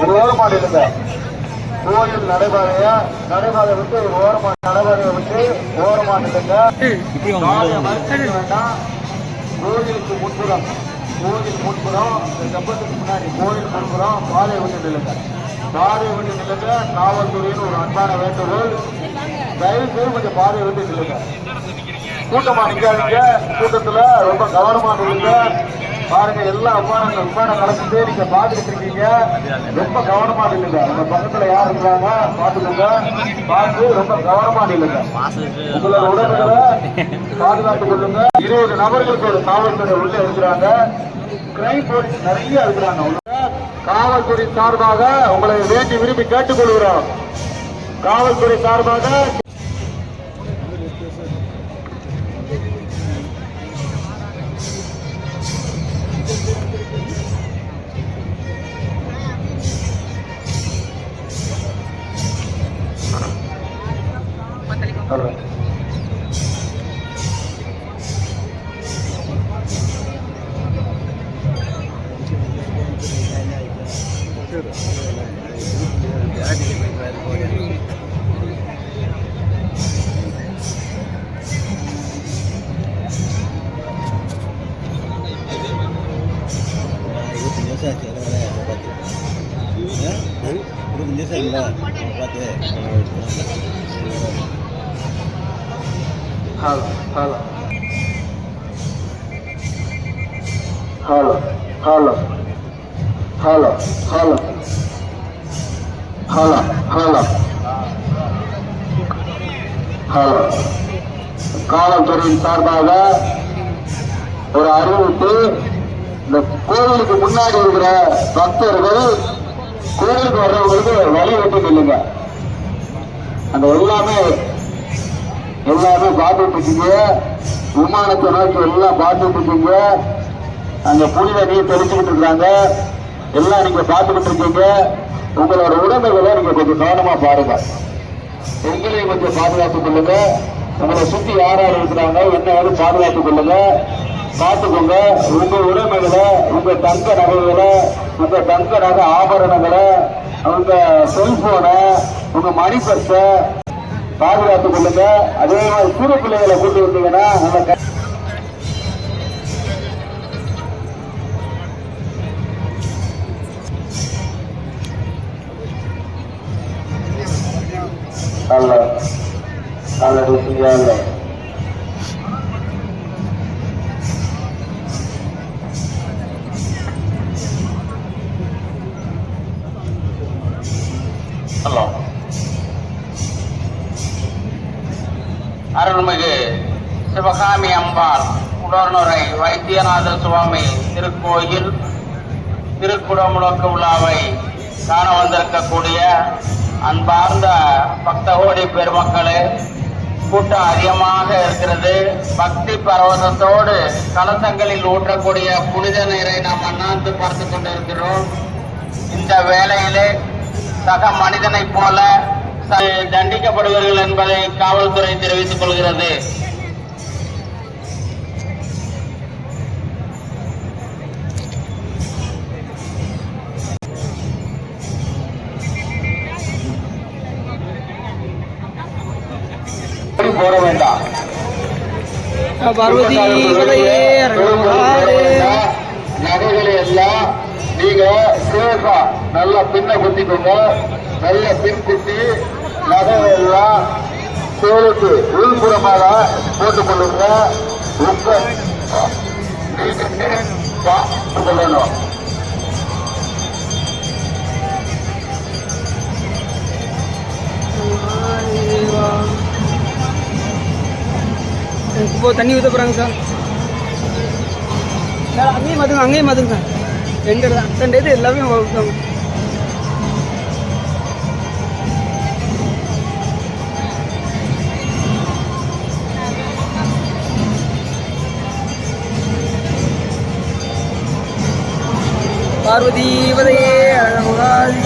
ஒரு ஓரமா நில்லுங்க கோயில் நடைபாதைய நடைபாதை விட்டு ஒரு ஓரமா நடைபாதையை விட்டு ஓரமா நில்லுங்க காலை மறைச்சிக்க வேண்டாம். கோயிலுக்கு முன்புறம் கோயில் முன்புறம் இந்த கம்பத்துக்கு முன்னாடி கோயில் முன்புறம் பாதையை விட்டு நில்லுங்க. பாதையை விட்டு நில்லுங்க. காவல்துறையின் ஒரு அன்பான வேண்டுகோள். தயவு செய்து கொஞ்சம் பாதையை விட்டு நில்லுங்க. கூட்டமா நிக்காதீங்க. கூட்டத்துல ரொம்ப கவனமா நில்லுங்க. பாருங்க எல்லா விமானங்கள் விமானம் நடக்குது நீங்க பாத்துட்டு இருக்கீங்க. ரொம்ப கவனமா நில்லுங்க. அந்த பக்கத்துல யார் இருக்காங்க பாத்துக்கோங்க பார்த்து ரொம்ப கவனமா நில்லுங்க. உங்களோட உடல்களை பாதுகாத்துக் கொள்ளுங்க. இருபது நபர்களுக்கு ஒரு காவல்துறை உள்ள இருக்கிறாங்க. கிரைம் போலீஸ் நிறைய இருக்கிறாங்க. காவல்துறை சார்பாக உங்களை வேண்டி விரும்பி கேட்டுக்கொள்கிறோம். காவல்துறை சார்பாக இருபத்தஞ்சு வருஷம் பார்த்து hello hello hello hello hello hello hello hello hello காவல்துறையின் சார்பாக ஒரு அறிவிப்பு. இந்த கோவிலுக்கு முன்னாடி இருக்கிற பக்தர்கள் கோவிலுக்கு வர்றவங்களுக்கு வழி விட்டு நில்லுங்க அந்த எல்லாமே எல்லாமே பார்த்துட்டு இருக்கீங்க. விமானத்தை நோக்கி எல்லாம் பார்த்துட்டு இருக்கீங்க. அங்க புனித நீர் தெளிச்சுக்கிட்டு இருக்காங்க. எல்லாம் நீங்க பார்த்துக்கிட்டு இருக்கீங்க. உங்களோட உடமைகளை நீங்க கொஞ்சம் கவனமா பாருங்க. உங்களையும் கொஞ்சம் பாதுகாத்துக் கொள்ளுங்க. உங்களை சுத்தி யார் யார் இருக்கிறாங்க என்ன யாரும் பாதுகாத்துக் கொள்ளுங்க. பார்த்துக்கோங்க. உங்க உடைமைகளை உங்க தங்க நகைகளை உங்க தங்க நகை ஆபரணங்களை உங்க செல்போனை உங்க மணி பர்ஸை பாதுகாத்து கொள்ளுங்க. அதே மாதிரி சிறு பிள்ளைகளை கூட்டு வந்தீங்கன்னா நம்ம நல்ல நல்ல அல்ல இல்லை வைத்தியநாத சுவாமி திருக்கோயில் திருக்குடமுழக்க விழாவை காண வந்திருக்கக்கூடிய அன்பார்ந்த பக்தகோடி பெருமக்களே கூட்டம் அதிகமாக இருக்கிறது. பக்தி பரவசத்தோடு கலசங்களில் ஊற்றக்கூடிய புனித நீரை நாம் அண்ணாந்து பார்த்து கொண்டிருக்கிறோம். இந்த வேளையிலே சக மனிதனைப் போல தண்டிக்கப்படுவார்கள் என்பதை காவல்துறை தெரிவித்துக் கொள்கிறது. பார்வதி நகைகளை எல்லாம் நீங்க சேஃபா நல்லா பின்ன குத்திக்கோங்க. நல்ல பின் குத்தி நகைகள் எல்லாம் உள்புறமாக போட்டுக் கொள்ளுங்க. உங்க இப்போ தண்ணி ஊற்ற போகிறாங்க சார். சார் அங்கேயும் மதுங்க அங்கேயும் மாற்றுங்க சார். ரெண்டு தான் ரெண்டு இது எல்லாமே ஊற்றுவாங்க பார்வதி பதையே அழகாதி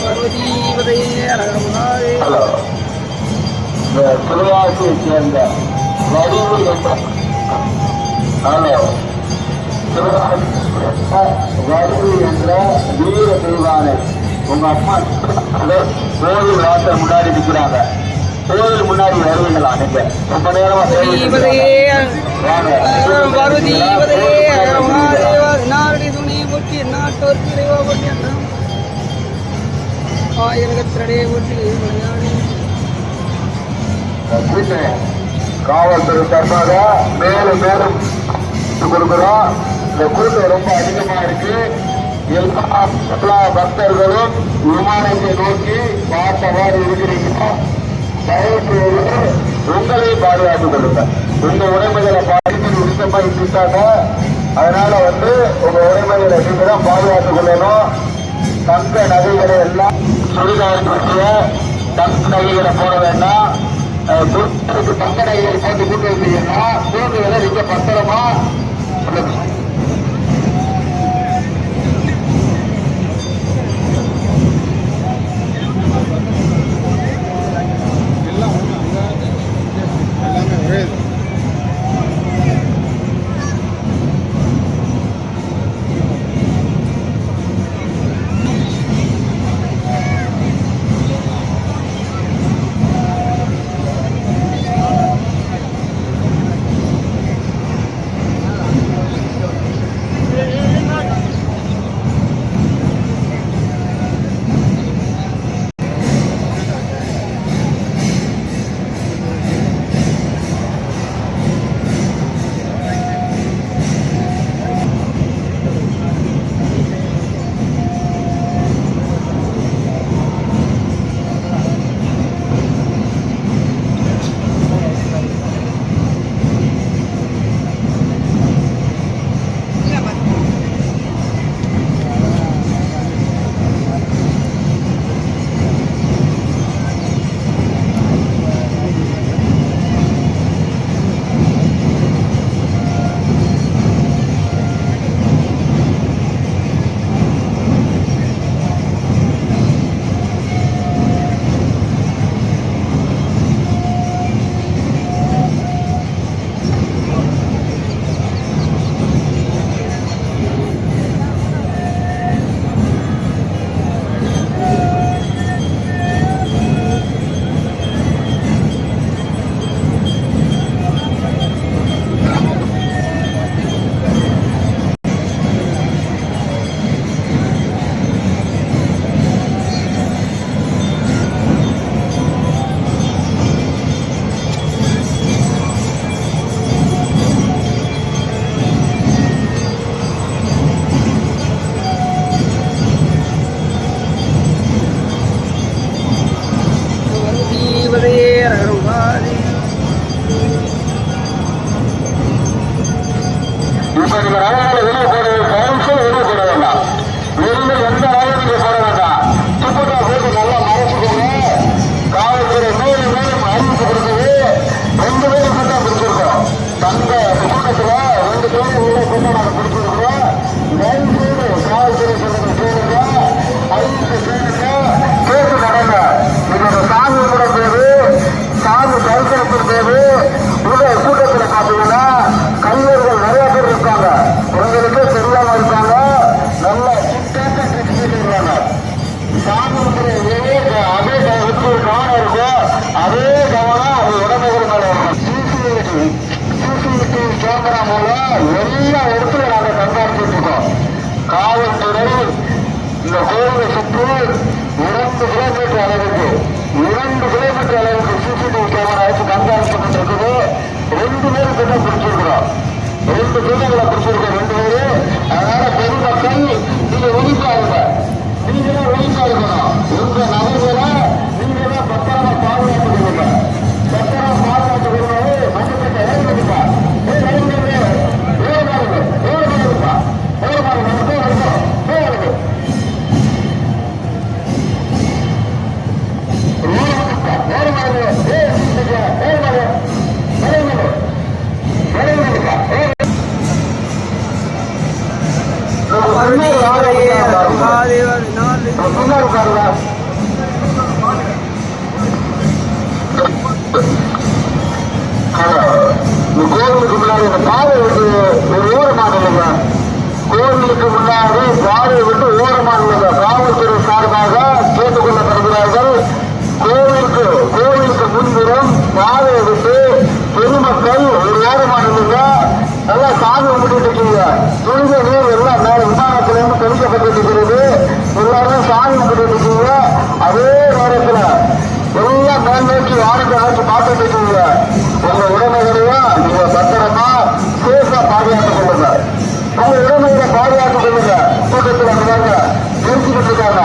பார்வதி அழகாதி இந்த சிவகாசியை சேர்ந்த வடிவு என்ற வடிவு என்ற வீர தெய்வானை உங்க அம்மா கோவில் வாசல் முன்னாடி நிற்கிறாங்க கோவில் முன்னாடி வருவீங்களா நீங்க? ரொம்ப நேரமா பார்வதிபதையே அகரம் காவல்துறை சார்பாக மேலும் மேலும் கொடுக்கிறோம். இந்த கூட்டம் ரொம்ப அதிகமா இருக்கு. எல்லா எல்லா பக்தர்களும் விமானத்தை நோக்கி பார்த்தவாறு இருக்கிறீங்க தயவு செய்து பாதுகாத்துக் கொள்ளுங்க உங்க உடைமைகளை பாதிப்பு உச்சமா இருக்காங்க அதனால வந்து உங்க உடைமைகளை நீங்க தான் பாதுகாத்துக் கொள்ளணும். தங்க நகைகளை எல்லாம் சுடுகாடு தங்க நகைகளை போட வேண்டாம். தங்க நகைகளை போட்டு கூட்டு வந்தீங்கன்னா தூண்டுகளை நீங்க பத்திரமா? சிசிடிவி கேமரா மூலம் எல்லா இடத்துல நாங்கள் கண்காணிச்சுட்டு இருக்கோம் காவல்துறை இந்த கோவிலை சுற்றி இரண்டு கிலோமீட்டர் அளவுக்கு இரண்டு கிலோமீட்டர் அளவுக்கு சிசிடிவி கேமரா வச்சு கண்காணிச்சுட்டு இருக்குது ரெண்டு பேரும் கிட்ட பிடிச்சிருக்கிறோம் ரெண்டு கூட்டங்களை பிடிச்சிருக்கோம் ரெண்டு பேரு அதனால பெருமக்கள் நீங்க ஒதுக்கா நீங்களும் நீங்க உங்க நபர்களை பாதுகாத்துக் கொள்ளுங்க. கூட்டத்தில் இருக்காங்க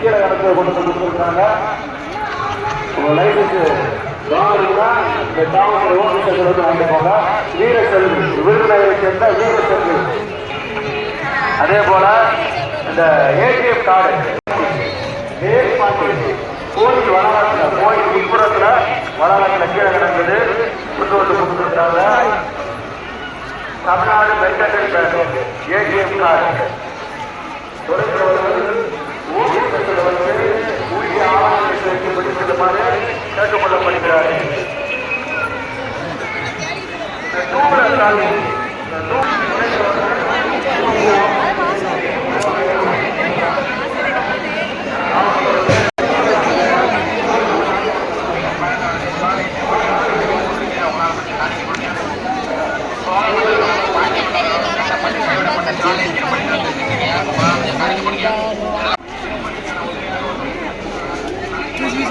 கீழே கடத்தை கொண்டு வந்து கொடுத்துருக்காங்க உங்கள் லைஃபுக்கு கவனிங்கன்னா இந்த தாமரை ஓட்டத்தில் வந்து வாங்கிப்பாங்க வீரசெல்வி விருதுநகரை சேர்ந்த வீரசெல்வி அதே போல இந்த ஏடிஎம் கார்டு. கோயில் வளாகத்தில் கோயில் உட்புறத்தில் வளாகத்தில் கீழே கிடந்தது. கொண்டு வந்து கொடுத்துருக்காங்க தமிழ்நாடு வெங்கடேஷ் ஏடிஎம் கார்டு. தொழில் கட்டுப்படப்படுகிறார்கள் Yeah.